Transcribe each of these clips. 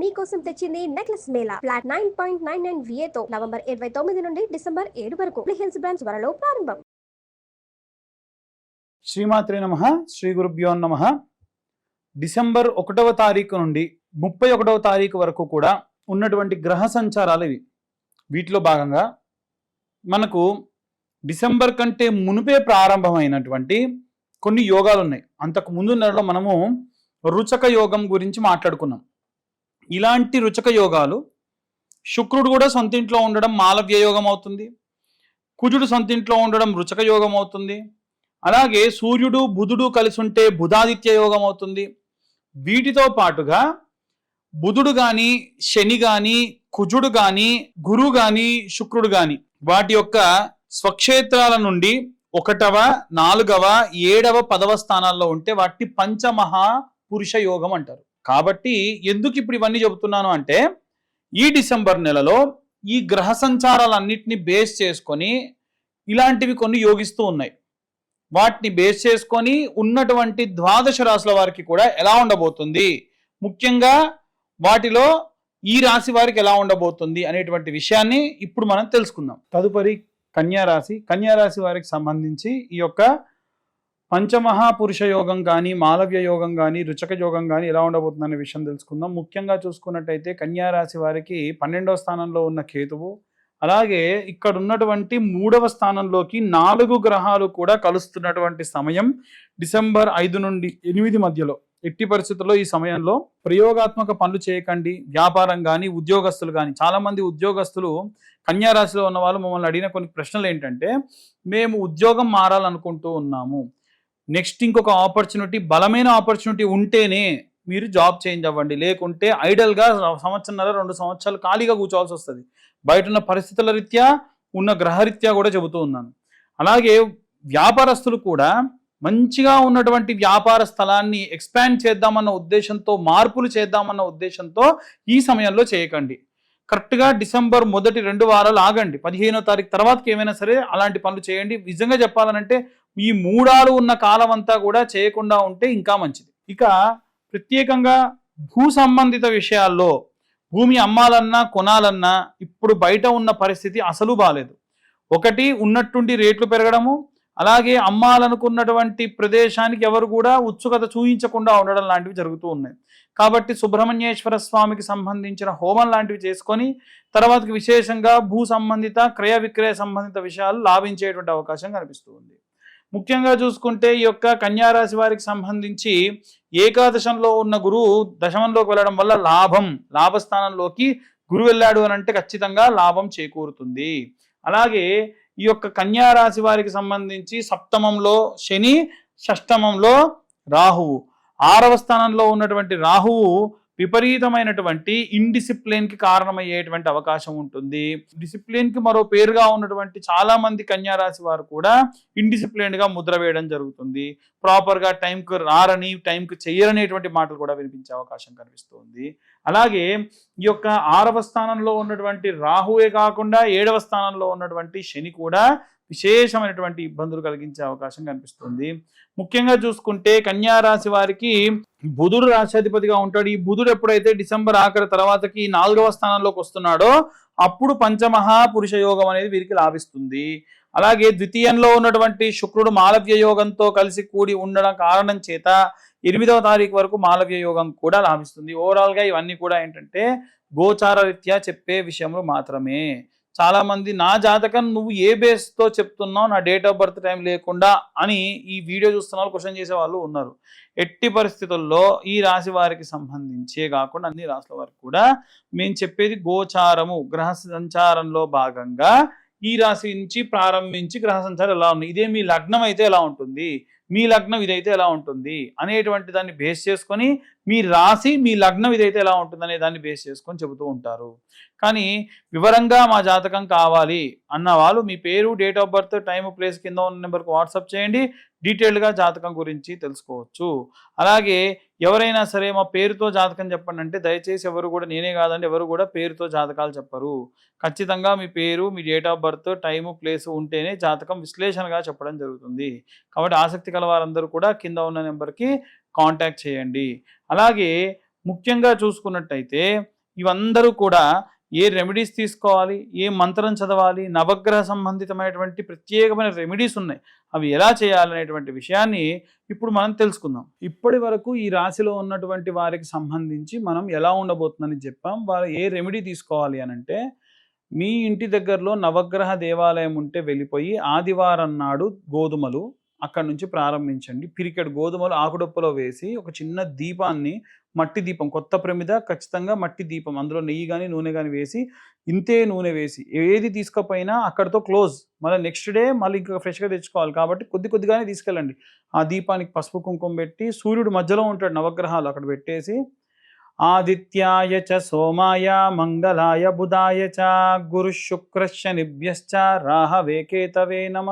మీకోసం తెచ్చింది necklace mela. Flat nine point nine నైన్తో November ఇరవై తొమ్మిది నుండి డిసెంబర్ ఏడు వరకు హిల్స్ బ్రాంచ్ త్వరలో ప్రారంభం. శ్రీమాత్రే నమ. శ్రీ గురుభ్యో నమ. డిసెంబర్ ఒకటవ తారీఖు నుండి ముప్పై ఒకటవ తారీఖు వరకు కూడా ఉన్నటువంటి గ్రహ సంచారాలు ఇవి. వీటిలో భాగంగా మనకు డిసెంబర్ కంటే మునిపే ప్రారంభమైనటువంటి కొన్ని యోగాలు ఉన్నాయి. అంతకు ముందు నెలలో మనము రుచక యోగం గురించి మాట్లాడుకున్నాం. ఇలాంటి రుచక యోగాలు శుక్రుడు కూడా సొంతింట్లో ఉండడం మాలవ్య యోగం అవుతుంది. కుజుడు సొంతింట్లో ఉండడం రుచక యోగం అవుతుంది. అలాగే సూర్యుడు బుధుడు కలిసి ఉంటే బుధాదిత్య యోగం అవుతుంది. వీటితో పాటుగా బుధుడు గాని శని గాని కుజుడు గాని గురువు గాని శుక్రుడు గాని వాటి యొక్క స్వక్షేత్రాల నుండి ఒకటవ నాలుగవ ఏడవ పదవ స్థానాల్లో ఉంటే వాటిని పంచమహా పురుష యోగం అంటారు. కాబట్టి ఎందుకు ఇప్పుడు ఇవన్నీ చెబుతున్నాను అంటే ఈ డిసెంబర్ నెలలో ఈ గ్రహ సంచారాలన్నింటినీ బేస్ చేసుకొని ఇలాంటివి కొన్ని యోగిస్తూ ఉన్నాయి. వాటిని బేస్ చేసుకొని ఉన్నటువంటి ద్వాదశ రాశుల వారికి కూడా ఎలా ఉండబోతుంది? ముఖ్యంగా వాటిలో ఈ రాశి వారికి ఎలా ఉండబోతుంది అనేటువంటి విషయాన్ని ఇప్పుడు మనం తెలుసుకుందాం. తదుపరి కన్యా రాశి. కన్యా రాశి వారికి సంబంధించి ఈ యొక్క పంచమహాపురుష యోగం కానీ మాలవ్య యోగం కానీ రుచక యోగం కానీ ఎలా ఉండబోతుంది అనే విషయం తెలుసుకుందాం. ముఖ్యంగా చూసుకున్నట్టయితే కన్యారాశి వారికి పన్నెండవ స్థానంలో ఉన్న కేతువు అలాగే ఇక్కడ ఉన్నటువంటి మూడవ స్థానంలోకి నాలుగు గ్రహాలు కూడా కలుస్తున్నటువంటి సమయం డిసెంబర్ ఐదు నుండి ఎనిమిది మధ్యలో. ఎట్టి పరిస్థితుల్లో ఈ సమయంలో ప్రయోగాత్మక పనులు చేయకండి. వ్యాపారం కానీ ఉద్యోగస్తులు కానీ చాలామంది ఉద్యోగస్తులు కన్యారాశిలో ఉన్న వాళ్ళు మమ్మల్ని అడిగిన కొన్ని ప్రశ్నలు ఏంటంటే మేము ఉద్యోగం మారాలనుకుంటూ ఉన్నాము. నెక్స్ట్ ఇంకొక ఆపర్చునిటీ బలమైన ఆపర్చునిటీ ఉంటేనే మీరు జాబ్ చేంజ్ అవ్వండి. లేకుంటే ఐడల్గా సంవత్సరంన్నర రెండు సంవత్సరాలు ఖాళీగా కూర్చోవాల్సి వస్తుంది. బయట ఉన్న పరిస్థితుల రీత్యా ఉన్న గ్రహరీత్యా కూడా చెబుతూ ఉన్నాను. అలాగే వ్యాపారస్తులు కూడా మంచిగా ఉన్నటువంటి వ్యాపార స్థలాన్ని ఎక్స్పాండ్ చేద్దామన్న ఉద్దేశంతో మార్పులు చేద్దామన్న ఉద్దేశంతో ఈ సమయంలో చేయకండి. కరెక్ట్గా డిసెంబర్ మొదటి రెండు వారాలు ఆగండి. పదిహేనో తారీఖు తర్వాతకి ఏమైనా సరే అలాంటి పనులు చేయండి. నిజంగా చెప్పాలనంటే ఈ మూడాలు ఉన్న కాలం అంతా కూడా చేయకుండా ఉంటే ఇంకా మంచిది. ఇక ప్రత్యేకంగా భూ సంబంధిత విషయాల్లో భూమి అమ్మాలన్నా కొనాలన్నా ఇప్పుడు బయట ఉన్న పరిస్థితి అసలు బాలేదు. ఒకటి ఉన్నట్టుండి రేట్లు పెరగడము అలాగే అమ్మాలనుకున్నటువంటి ప్రదేశానికి ఎవరు కూడా ఉత్సుకత చూయించకుండా ఉండడం లాంటివి జరుగుతూ ఉన్నాయి. కాబట్టి సుబ్రహ్మణ్యేశ్వర స్వామికి సంబంధించిన హోమం లాంటివి చేసుకొని తర్వాతకి విశేషంగా భూ సంబంధిత క్రయ విక్రయ సంబంధిత విషయాలు లాభించేటువంటి అవకాశం కనిపిస్తూ ఉంది. ముఖ్యంగా చూసుకుంటే ఈ యొక్క కన్యారాశి వారికి సంబంధించి ఏకాదశంలో ఉన్న గురువు దశమంలోకి వెళ్ళడం వల్ల లాభం లాభస్థానంలోకి గురువు వెళ్ళాడు అని అంటే ఖచ్చితంగా లాభం చేకూరుతుంది. అలాగే ఈ యొక్క కన్యారాశి వారికి సంబంధించి సప్తమంలో శని షష్టమంలో రాహువు. ఆరవ స్థానంలో ఉన్నటువంటి రాహువు విపరీతమైనటువంటి ఇండిసిప్లిన్కి కారణమయ్యేటువంటి అవకాశం ఉంటుంది. డిసిప్లిన్కి మరో పేరుగా ఉన్నటువంటి చాలా మంది కన్యారాశి వారు కూడా ఇండిసిప్లిన్గా ముద్ర వేయడం జరుగుతుంది. ప్రాపర్గా టైంకు రారని టైంకు చెయ్యరనేటువంటి మాటలు కూడా వినిపించే అవకాశం కనిపిస్తుంది. అలాగే ఈ యొక్క ఆరవ స్థానంలో ఉన్నటువంటి రాహువే కాకుండా ఏడవ స్థానంలో ఉన్నటువంటి శని కూడా విశేషమైనటువంటి ఇబ్బందులు కలిగించే అవకాశం కనిపిస్తుంది. ముఖ్యంగా చూసుకుంటే కన్యారాశి వారికి బుధుడు రాశాధిపతిగా ఉంటాడు. ఈ బుధుడు ఎప్పుడైతే డిసెంబర్ ఆఖరి తర్వాతకి నాలుగవ స్థానంలోకి వస్తున్నాడో అప్పుడు పంచమహా పురుష యోగం అనేది వీరికి లాభిస్తుంది. అలాగే ద్వితీయంలో ఉన్నటువంటి శుక్రుడు మాలవ్య యోగంతో కలిసి కూడి ఉండడం కారణం చేత ఎనిమిదవ తారీఖు వరకు మాలవ్య యోగం కూడా లాభిస్తుంది. ఓవరాల్గా ఇవన్నీ కూడా ఏంటంటే గోచార రీత్యా చెప్పే విషయంలో మాత్రమే. చాలా మంది నా జాతకం నువ్వు ఏ బేస్తో చెప్తున్నావు? నా డేట్ ఆఫ్ బర్త్ టైం లేకుండా అని ఈ వీడియో చూస్తున్న వాళ్ళు క్వశ్చన్ చేసే వాళ్ళు ఉన్నారు. ఎట్టి పరిస్థితుల్లో ఈ రాశి వారికి సంబంధించే కాకుండా అన్ని రాశుల వారికి కూడా మేము చెప్పేది గోచారము గ్రహ సంచారంలో భాగంగా ఈ రాశి నుంచి ప్రారంభించి గ్రహ సంచారం ఎలా ఉంది? ఇదే మీ లగ్నం అయితే ఎలా ఉంటుంది? మీ లగ్నం ఇదైతే ఎలా ఉంటుంది? అనేటువంటి దాన్ని బేస్ చేసుకొని మీ రాశి మీ లగ్నం ఇదైతే ఎలా ఉంటుందనే దాన్ని బేస్ చేసుకొని చెబుతూ ఉంటారు. కానీ వివరంగా మా జాతకం కావాలి అన్న వాళ్ళు మీ పేరు date of birth time place కింద ఉన్న నెంబర్కి వాట్సాప్ చేయండి. డీటెయిల్డ్గా జాతకం గురించి తెలుసుకోవచ్చు. అలాగే ఎవరైనా సరే మా పేరుతో జాతకం చెప్పండి అంటే దయచేసి ఎవరు కూడా నేనే కాదండి ఎవరు కూడా పేరుతో జాతకాలు చెప్పరు. ఖచ్చితంగా మీ పేరు మీ date of birth time place ఉంటేనే జాతకం విశ్లేషణగా చెప్పడం జరుగుతుంది. కాబట్టి ఆసక్తి కల వారందరూ కూడా కింద ఉన్న నెంబర్కి కాంటాక్ట్ చేయండి. అలాగే ముఖ్యంగా చూసుకున్నట్టయితే ఇవందరూ కూడా ఏ రెమెడీస్ తీసుకోవాలి ఏ మంత్రం చదవాలి నవగ్రహ సంబంధితమైనటువంటి ప్రత్యేకమైన రెమెడీస్ ఉన్నాయి. అవి ఎలా చేయాలనేటువంటి విషయాన్ని ఇప్పుడు మనం తెలుసుకుందాం. ఇప్పటి వరకు ఈ రాశిలో ఉన్నటువంటి వారికి సంబంధించి మనం ఎలా ఉండబోతుందని చెప్పాం. వారు ఏ రెమెడీ తీసుకోవాలి అని అంటే మీ ఇంటి దగ్గరలో నవగ్రహ దేవాలయం ఉంటే వెళ్ళిపోయి ఆదివారం నాడు గోధుమలు అక్కడ నుంచి ప్రారంభించండి. పిరికెడు గోధుమలు ఆకుడొప్పలో వేసి ఒక చిన్న దీపాన్ని మట్టి దీపం కొత్త ప్రమిద ఖచ్చితంగా మట్టి దీపం అందులో నెయ్యి కానీ నూనె కానీ వేసి ఇంతే నూనె వేసి ఏది తీసుకపోయినా అక్కడితో క్లోజ్. మళ్ళీ నెక్స్ట్ డే మళ్ళీ ఇంకా ఫ్రెష్గా తెచ్చుకోవాలి కాబట్టి కొద్ది కొద్దిగానే తీసుకెళ్ళండి. ఆ దీపానికి పసుపు కుంకుమ పెట్టి సూర్యుడు మధ్యలో ఉంటాడు నవగ్రహాలు అక్కడ పెట్టేసి ఆదిత్యాయ చ సోమాయ మంగళాయ బుధాయ చ గురు శుక్ర శనిభ్యశ్చ రాహవే కేతవే నమ.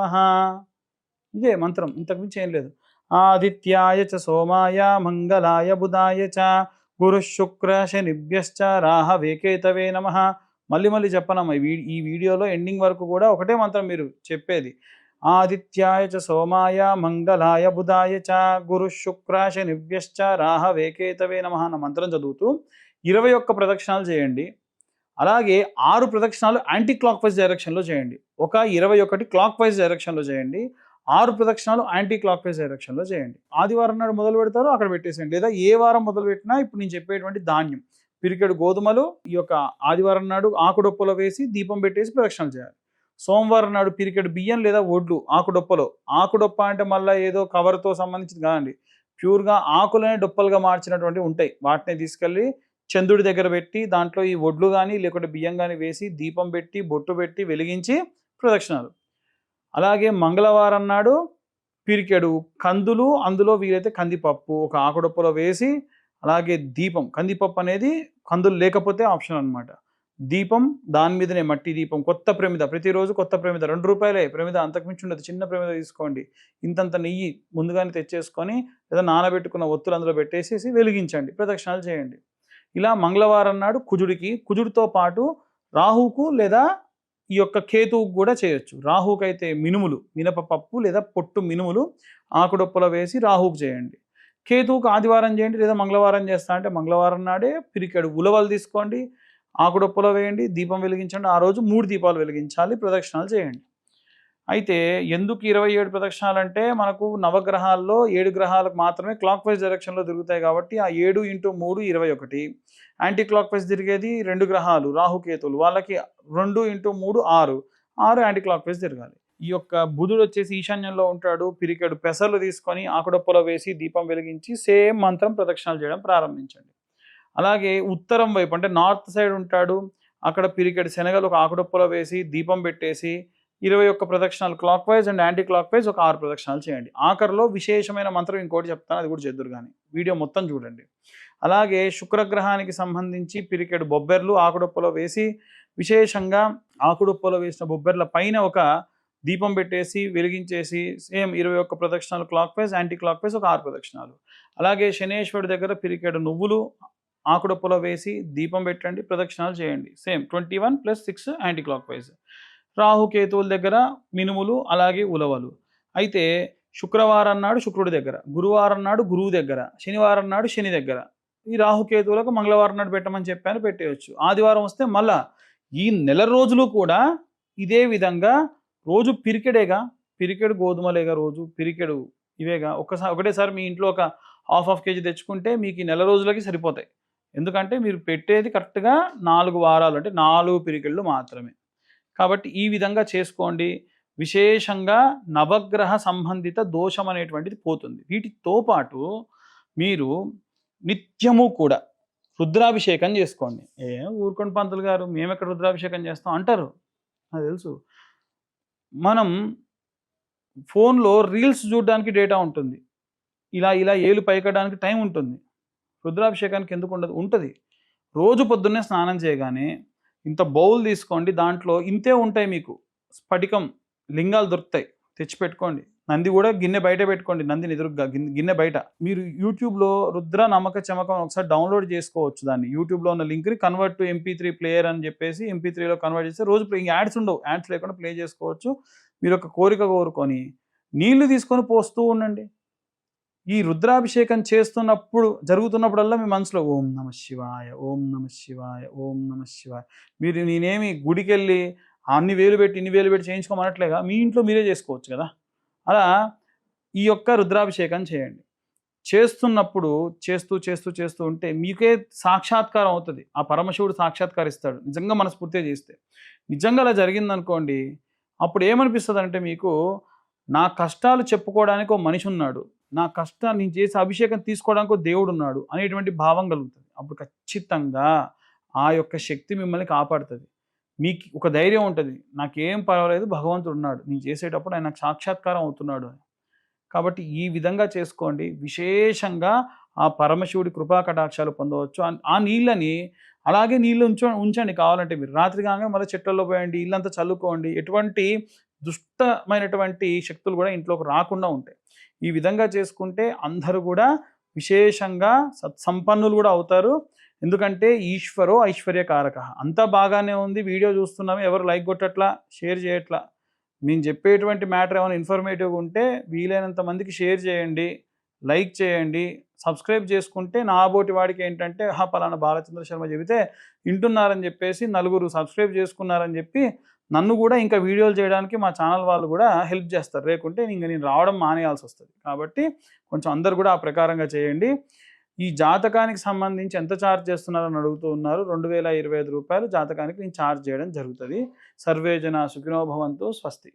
ఇదే మంత్రం ఇంతకుమించి ఏం లేదు. ఆదిత్యాయ చ సోమాయ మంగళాయ బుధాయ చ గురు శుక్ర శనిభ్యశ్చ రాహ వేకేతవే నమ. మళ్ళీ మళ్ళీ చెప్పనమ్మా ఈ వీ- ఈ వీడియోలో ఎండింగ్ వరకు కూడా ఒకటే మంత్రం మీరు చెప్పేది. ఆదిత్యాయ చ సోమాయ మంగళాయ బుధాయ చ గురు శుక్ర శనిభ్యశ్చ రాహ వేకేతవే నమ అన్న మంత్రం చదువుతూ ఇరవై ఒక్క ప్రదక్షిణాలు చేయండి. అలాగే ఆరు ప్రదక్షిణాలు యాంటీ క్లాక్ వైజ్ డైరెక్షన్లో చేయండి. ఒక ఇరవై ఒకటి క్లాక్ వైజ్ డైరెక్షన్లో చేయండి. ఆరు ప్రదక్షిణాలు యాంటీ క్లాక్ వైజ్ డైరెక్షన్లో చేయండి. ఆదివారం నాడు మొదలు పెడతారో అక్కడ పెట్టేసేయండి. లేదా ఏ వారం మొదలు పెట్టినా ఇప్పుడు నేను చెప్పేటువంటి ధాన్యం పిరికెడు గోధుమలు ఈ యొక్క ఆదివారం నాడు ఆకుడొప్పలో వేసి దీపం పెట్టేసి ప్రదక్షిణలు చేయాలి. సోమవారం నాడు పిరికెడు బియ్యం లేదా ఒడ్లు ఆకుడొప్పలో. ఆకుడొప్ప అంటే మళ్ళీ ఏదో కవర్తో సంబంధించింది కాదండి. ప్యూర్గా ఆకులనే డొప్పలుగా మార్చినటువంటి ఉంటాయి. వాటిని తీసుకెళ్ళి చంద్రుడి దగ్గర పెట్టి దాంట్లో ఈ ఒడ్లు కానీ లేకుంటే బియ్యం కానీ వేసి దీపం పెట్టి బొట్టు పెట్టి వెలిగించి ప్రదక్షిణాలు. అలాగే మంగళవారం నాడు పిరికెడు. కందులు అందులో వీలైతే కందిపప్పు ఒక ఆకుడొప్పలో వేసి అలాగే దీపం. కందిపప్పు అనేది కందులు లేకపోతే ఆప్షన్ అనమాట దీపం దాని మీదనే మట్టి దీపం కొత్త ప్రమిద. ప్రతిరోజు కొత్త ప్రమిద. రెండు రూపాయలే. ప్రమిద అంతకుమించి ఉండదు. చిన్న ప్రమిద తీసుకోండి. ఇంతంత నెయ్యి ముందుగానే తెచ్చేసుకొని లేదా నానబెట్టుకున్న ఒత్తులు అందులో పెట్టేసేసి వెలిగించండి. ప్రదక్షిణాలు చేయండి. ఇలా మంగళవారం నాడు కుజుడికి కుజుడితో పాటు రాహుకు లేదా ఈ యొక్క కేతువుకు కూడా చేయొచ్చు. రాహుకైతే అయితే మినుములు మినపపప్పు లేదా పొట్టు మినుములు ఆకుడొప్పలో వేసి రాహుకు చేయండి. కేతువుకు ఆదివారం చేయండి లేదా మంగళవారం చేస్తా అంటే మంగళవారం నాడే పిరికాడు ఉలవలు తీసుకోండి ఆకుడొప్పలో వేయండి దీపం వెలిగించండి ఆ రోజు మూడు దీపాలు వెలిగించాలి ప్రదక్షిణాలు చేయండి. అయితే ఎందుకు ఇరవై ఏడు ప్రదక్షిణాలు అంటే మనకు నవగ్రహాల్లో ఏడు గ్రహాలకు మాత్రమే క్లాక్ వైజ్ డైరెక్షన్లో తిరుగుతాయి కాబట్టి ఆ ఏడు ఇంటూ మూడు ఇరవై ఒకటి. యాంటీ క్లాక్ వైజ్ తిరిగేది రెండు గ్రహాలు రాహుకేతులు వాళ్ళకి రెండు ఇంటూ మూడు ఆరు. ఆరు యాంటీ క్లాక్ వైజ్ తిరగాలి. ఈ యొక్క బుధుడు వచ్చేసి ఈశాన్యంలో ఉంటాడు. పిరికెడు పెసర్లు తీసుకొని ఆకుడొప్పలో వేసి దీపం వెలిగించి సేమ్ మంత్రం ప్రదక్షిణాలు చేయడం ప్రారంభించండి. అలాగే ఉత్తరం వైపు అంటే నార్త్ సైడ్ ఉంటాడు. అక్కడ పిరికెడు శనగలు ఒక ఆకుడొప్పలో వేసి దీపం పెట్టేసి ఇరవై ఒక్క ప్రదక్షిణాలు clockwise and anticlockwise ఒక ఆరు ప్రదక్షిణాలు చేయండి. ఆఖరిలో విశేషమైన మంత్రం ఇంకోటి చెప్తాను అది కూడా చేద్దురు కానీ వీడియో మొత్తం చూడండి. అలాగే శుక్రగ్రహానికి సంబంధించి పిరికెడు బొబ్బెర్లు ఆకుడొప్పలో వేసి విశేషంగా ఆకుడొప్పలో వేసిన బొబ్బెర్ల పైన ఒక దీపం పెట్టేసి వెలిగించేసి సేమ్ ఇరవై ఒక్క ప్రదక్షిణాలు clockwise anticlockwise ఒక ఆరు ప్రదక్షిణాలు. అలాగే శనేశ్వరుడి దగ్గర పిరికెడు నువ్వులు ఆకుడొప్పలో వేసి దీపం పెట్టండి ప్రదక్షిణాలు చేయండి. Same twenty one plus six anticlockwise. రాహుకేతువుల దగ్గర మినుములు అలాగే ఉలవలు. అయితే శుక్రవారం నాడు శుక్రుడి దగ్గర గురువారం నాడు గురువు దగ్గర శనివారం నాడు శని దగ్గర. ఈ రాహుకేతువులకు మంగళవారం నాడు పెట్టమని చెప్పాను పెట్టేయచ్చు. ఆదివారం వస్తే మళ్ళా ఈ నెల రోజులు కూడా ఇదే విధంగా రోజు పిరికెడేగా పిరికెడు గోధుమలేగా రోజు పిరికెడు ఇవేగా. ఒక్కసారి ఒకటేసారి మీ ఇంట్లో ఒక హాఫ్ హాఫ్ కేజీ తెచ్చుకుంటే మీకు ఈ నెల రోజులకి సరిపోతాయి. ఎందుకంటే మీరు పెట్టేది కరెక్ట్గా నాలుగు వారాలు అంటే నాలుగు పిరికెళ్ళు మాత్రమే. కాబట్టి ఈ విధంగా చేసుకోండి. విశేషంగా నవగ్రహ సంబంధిత దోషం అనేటువంటిది పోతుంది. వీటితో పాటు మీరు నిత్యము కూడా రుద్రాభిషేకం చేసుకోండి. ఏ ఊరుకోండి పంతులు గారు మేము ఎక్కడ రుద్రాభిషేకం చేస్తాం అంటారు? నాకు తెలుసు. మనం ఫోన్లో రీల్స్ చూడడానికి డేటా ఉంటుంది. ఇలా ఇలా ఏలు పైకడానికి టైం ఉంటుంది. రుద్రాభిషేకానికి ఎందుకు ఉండదు? ఉంటుంది. రోజు పొద్దున్నే స్నానం చేయగానే ఇంత బౌల్ తీసుకోండి దాంట్లో ఇంతే ఉంటాయి మీకు. స్ఫటికం లింగాలు దొరుకుతాయి. తెచ్చిపెట్టుకోండి. నంది కూడా గిన్నె బయట పెట్టుకోండి నందిని ఎదురుగా గిన్నె బయట. మీరు యూట్యూబ్లో రుద్ర నమ్మక చమకం ఒకసారి డౌన్లోడ్ చేసుకోవచ్చు దాన్ని. యూట్యూబ్లో ఉన్న లింక్ని convert to MP three player అని చెప్పేసి ఎంపీ త్రీలో కన్వర్ట్ చేస్తే రోజు ప్లే యాడ్స్ ఉండవు. యాడ్స్ లేకుండా ప్లే చేసుకోవచ్చు. మీరు ఒక కోరిక కోరుకొని నీళ్ళు తీసుకొని పోస్తూ ఉండండి. ఈ రుద్రాభిషేకం చేస్తున్నప్పుడు జరుగుతున్నప్పుడల్లా మీ మనసులో ఓం నమ శివాయ ఓం నమ శివాయ ఓం నమ శివాయ. మీరు నేనేమి గుడికి వెళ్ళి అన్ని వేలు పెట్టి ఇన్ని వేలు పెట్టి చేయించుకోమనట్లేగా మీ ఇంట్లో మీరే చేసుకోవచ్చు కదా? అలా ఈ యొక్క రుద్రాభిషేకం చేయండి. చేస్తున్నప్పుడు చేస్తూ చేస్తూ చేస్తూ ఉంటే మీకే సాక్షాత్కారం అవుతుంది. ఆ పరమశివుడు సాక్షాత్కరిస్తాడు. నిజంగా మనస్ఫూర్తిగా చేస్తే. నిజంగా అలా జరిగిందనుకోండి అప్పుడు ఏమనిపిస్తుంది అంటే మీకు నా కష్టాలు చెప్పుకోవడానికి ఒక మనిషి ఉన్నాడు. నా కష్టాన్ని నేను చేసే అభిషేకం తీసుకోవడానికి ఒక దేవుడు ఉన్నాడు అనేటువంటి భావం కలుగుతుంది. అప్పుడు ఖచ్చితంగా ఆ యొక్క శక్తి మిమ్మల్ని కాపాడుతుంది. మీకు ఒక ధైర్యం ఉంటుంది. నాకేం పర్వాలేదు భగవంతుడు ఉన్నాడు. నేను చేసేటప్పుడు ఆయన నాకు సాక్షాత్కారం అవుతున్నాడు అని. కాబట్టి ఈ విధంగా చేసుకోండి. విశేషంగా ఆ పరమశివుడి కృపా కటాక్షాలు పొందవచ్చు. ఆ- నీళ్ళని అలాగే నీళ్ళు ఉంచ ఉంచండి. కావాలంటే మీరు రాత్రి కాగానే మళ్ళీ చెట్లలో పోయండి ఇల్లంతా చల్లుకోండి. ఎటువంటి దుష్టమైనటువంటి శక్తులు కూడా ఇంట్లోకి రాకుండా ఉంటాయి. ఈ విధంగా చేసుకుంటే అందరూ కూడా విశేషంగా సత్సంపన్నులు కూడా అవుతారు. ఎందుకంటే ఈశ్వరో ఐశ్వర్యకారక. అంతా బాగానే ఉంది. వీడియో చూస్తున్నాము ఎవరు లైక్ కొట్టట్లా? షేర్ చేయట్లా? మేము చెప్పేటువంటి మ్యాటర్ ఏమైనా ఇన్ఫర్మేటివ్గా ఉంటే వీలైనంత మందికి షేర్ చేయండి. లైక్ చేయండి. సబ్స్క్రైబ్ చేసుకుంటే నా బోటి వాడికి ఏంటంటే హా పలానా బాలచంద్ర శర్మ చెబితే వింటున్నారని చెప్పేసి నలుగురు సబ్స్క్రైబ్ చేసుకున్నారని చెప్పి నన్ను కూడా ఇంకా వీడియోలు చేయడానికి మా ఛానల్ వాళ్ళు కూడా హెల్ప్ చేస్తారు. లేకుంటే ఇంకా నేను రావడం మానేయాల్సి వస్తుంది. కాబట్టి కొంచెం అందరు కూడా ఆ ప్రకారంగా చేయండి. ఈ జాతకానికి సంబంధించి ఎంత ఛార్జ్ చేస్తున్నారని అడుగుతూ ఉన్నారు. రెండు వేల ఇరవై ఐదు రూపాయలు జాతకానికి నేను ఛార్జ్ చేయడం జరుగుతుంది. సర్వేజన సుఖినోభవంతో స్వస్తి.